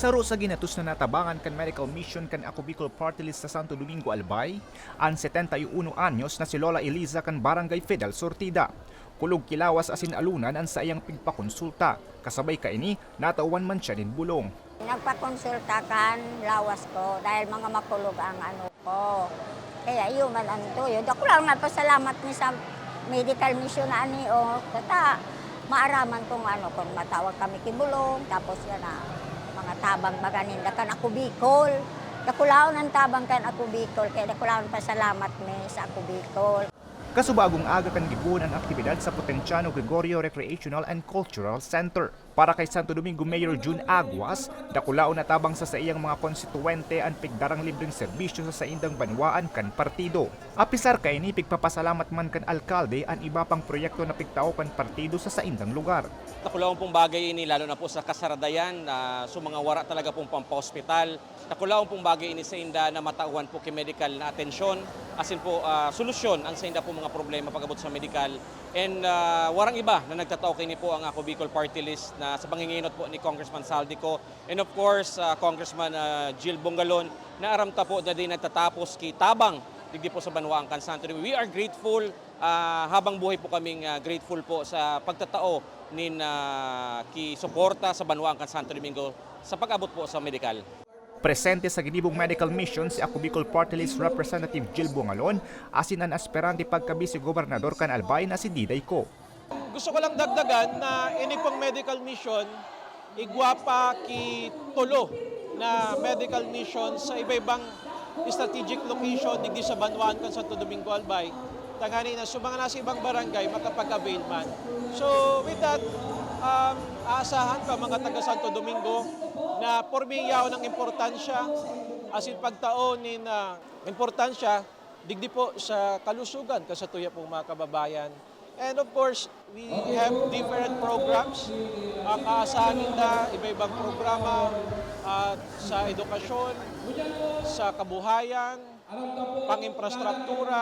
Saro sa ginatus na natabangan kan medical mission kan Ako Party List sa Santo Domingo Albay, ang 71 anyos na si Lola Eliza kan Barangay Fidel Sortida. Kulog kilawas asin alunan ang sayang pigpakonsulta. Kasabay kaini, natauwan man siya din bulong. Nagpakonsulta kan lawas ko dahil mga makulog ang ano ko. Kaya yun man to yun. Ako lang nagpasalamat ni sa medical mission na ani o tata maaraman kung ano kung matawag kami kibulong tapos yan na tabang maganinda kan ako Bicol. Dakulaon ang tabang kan ako Bicol kaya dakulaon pasalamat mi sa ako Bicol. Kasubagong aga kan gibuon ang aktibidad sa Potenciano Gregorio Recreational and Cultural Center. Para kay Santo Domingo Mayor June Aguas, dakulao na tabang sa saiyang mga konstituente ang pigdarang libreng serbisyo sa saindang banwaan kan partido. Apisar kay ni pigpapasalamat man kan alkalde ang iba pang proyekto na pigtao kan partido sa saindang lugar. Nakulawang pong bagay ini lalo na po sa kasaradayan na so mga wara talaga pong pampa-hospital. Nakulawang pong bagay ini sa inda na matauhan po kay medical na atensyon. Asin po ah, solusyon ang sa inda po mga problema pagabot sa medical. And ah, warang iba na nagtatao kini po ang ako Bicol Party List na sa panginginot po ni Congressman Saldico and of course ah, Congressman ah, Jill Bongalon na aramta po na din nagtatapos kay Tabang digdi po sa Banwaan kan Santo Domingo. We are grateful ah, habang buhay po kaming ah, grateful po sa pagtatao nin ah, ki suporta sa Banwaan kan Santo Domingo sa pag-abot po sa medical. Presente sa ginibong medical mission si Ako Bicol Party List Representative Jill Bungalon asin ang aspirante pagkabi si Gobernador kan Albay na si Diday Ko. Gusto ko lang dagdagan na ini pong medical mission igwapa ki tulo na medical mission sa iba-ibang strategic location digdi sa Banwaan kan Santo Domingo Albay. Tangani na sa mga nasa ibang barangay makapag-avail man. So with that, um, aasahan ka mga taga Santo Domingo na pormiyaw ng importansya asin pagtaon ni na importansya digdi po sa kalusugan kasatuya pong mga kababayan. And of course, we have different programs. Ang aasahan nila, iba-ibang programa at sa edukasyon, sa kabuhayan, pang-infrastruktura,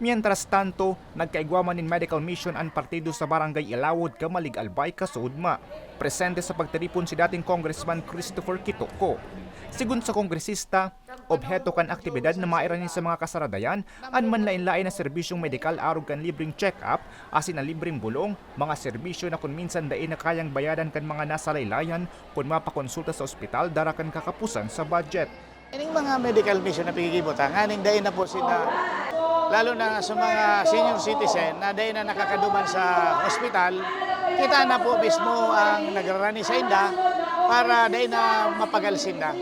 Mientras tanto, nagkaigwaman nin medical mission ang partido sa barangay Ilawod, Kamalig Albay, Kasudma. Presente sa pagtiripon si dating Congressman Christopher Kitoko. Sigun sa kongresista, obheto kan aktibidad na mairanin sa mga kasaradayan an manlain-lain na serbisyong medikal arog kan libreng check-up, asin na libreng bulong, mga serbisyo na kung minsan dain na kayang bayadan kan mga nasa laylayan kung mapakonsulta sa ospital darakan kakapusan sa budget. Ining mga medical mission na pigigibota, nganing dayon na po sila, lalo na sa mga senior citizen na dayon na nakakaduman sa hospital, kita na po mismo ang nagrarani sa inda para dayon na mapagalsin na.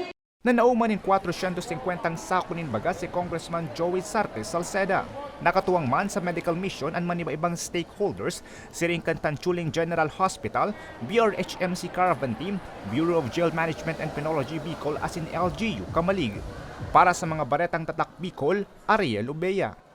Nanauman in 450 sako nin baga si Congressman Joey Sarte Salceda. Nakatuwang man sa medical mission ang maniba-ibang stakeholders, siring kan Tanchuling General Hospital, BRHMC Caravan Team, Bureau of Jail Management and Penology Bicol as in LGU Kamalig. Para sa mga baretang tatak Bicol, Ariel Ubeya.